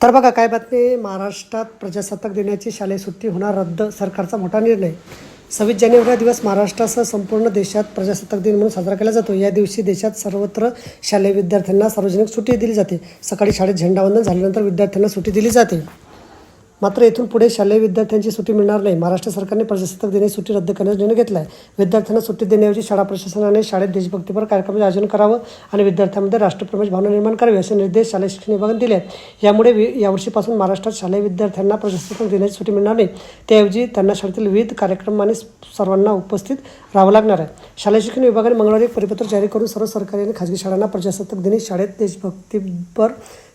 तर बघा काय बातमी? महाराष्ट्रात प्रजासत्ताक दिनाची शालेय सुट्टी होणार रद्द सरकारचा मोठा निर्णय. सव्वीस जानेवारी हा दिवस महाराष्ट्रासह संपूर्ण देशात प्रजासत्ताक दिन म्हणून साजरा केला जातो. या दिवशी देशात सर्वत्र शालेय विद्यार्थ्यांना सार्वजनिक सुट्टी दिली जाते. सकाळी शाळेत झेंडावंदन झाल्यानंतर विद्यार्थ्यांना सुट्टी दिली जाते. मात्र येथून पुढे शालेय विद्यार्थ्यांची सुट्टी मिळणार नाही. महाराष्ट्र सरकारने प्रजासत्ताक दिनी सुट्टी रद्द करण्याचा निर्णय घेतला आहे विद्यार्थ्यांना सुट्टी देण्याऐवजी शाळा प्रशासनाने शाळेत देशभक्तीपर कार्यक्रमाचे आयोजन करावं आणि विद्यार्थ्यांमध्ये राष्ट्रप्रेमाची भावना निर्माण करावी असे निर्देश शालेय शिक्षण विभागाने दिले आहेत यामुळे यावर्षीपासून महाराष्ट्रात शालेय विद्यार्थ्यांना प्रजासत्ताक दिनाची सुट्टी मिळणार नाही. त्याऐवजी त्यांना शाळेतील विविध कार्यक्रम आणि सर्वांना उपस्थित राहावं लागणार आहे. शालेय शिक्षण विभागाने मंगळवारी एक परिपत्र जारी करून सर्व सरकारी आणि खाजगी शाळांना प्रजासत्ताक दिनी शाळेत देशभक्तीपर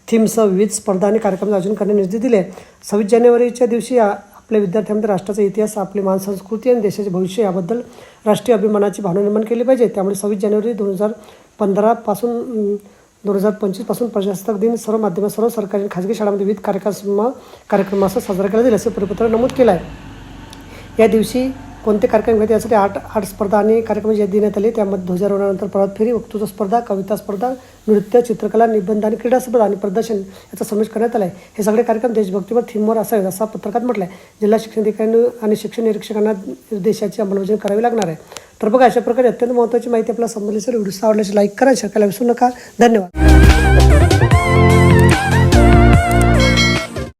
थीमसह विविध स्पर्धा आणि कार्यक्रमाचे आयोजन करण्याचे निर्देश दिले. सव्वीस जानेवारीच्या दिवशी आपल्या विद्यार्थ्यांमध्ये राष्ट्राचा इतिहास आपली मान संस्कृती आणि देशाचे भविष्य याबद्दल राष्ट्रीय अभिमानाची भावना निर्माण केली पाहिजे त्यामुळे सव्वीस जानेवारी दोन हजार पंधरापासून दोन हजार पंचवीसपासून प्रजासत्ताक दिन सर्व माध्यमात सर्व सरकारी आणि खाजगी शाळांमध्ये विविध कार्यक्रम कार्यक्रमासह साजरा केला जाईल असे परिपत्र नमूद केलं आहे या दिवशी कोणते कार्यक्रम घेत यासाठी आठ आठ स्पर्धा आणि कार्यक्रम जे देण्यात आले त्यामध्ये ध्वजारोहणानंतर परत फेरी वक्तृत्व स्पर्धा कविता स्पर्धा नृत्य चित्रकला निबंध आणि क्रीडा स्पर्धा आणि प्रदर्शन याचा समावेश करण्यात आला आहे हे सगळे कार्यक्रम देशभक्तीवर थीमवर असावेत असा पत्रकात म्हटलं आहे जिल्हा शिक्षण अधिकाऱ्यांनी आणि शिक्षण निरीक्षकांना निर्देशाची अंमलबजावणी करावी लागणार आहे. तर बघा अशा प्रकारे अत्यंत महत्त्वाची माहिती आपल्याला संबंधित व्हिडिओ आवडल्याची लाईक करा शेअर करायला विसरू नका. धन्यवाद.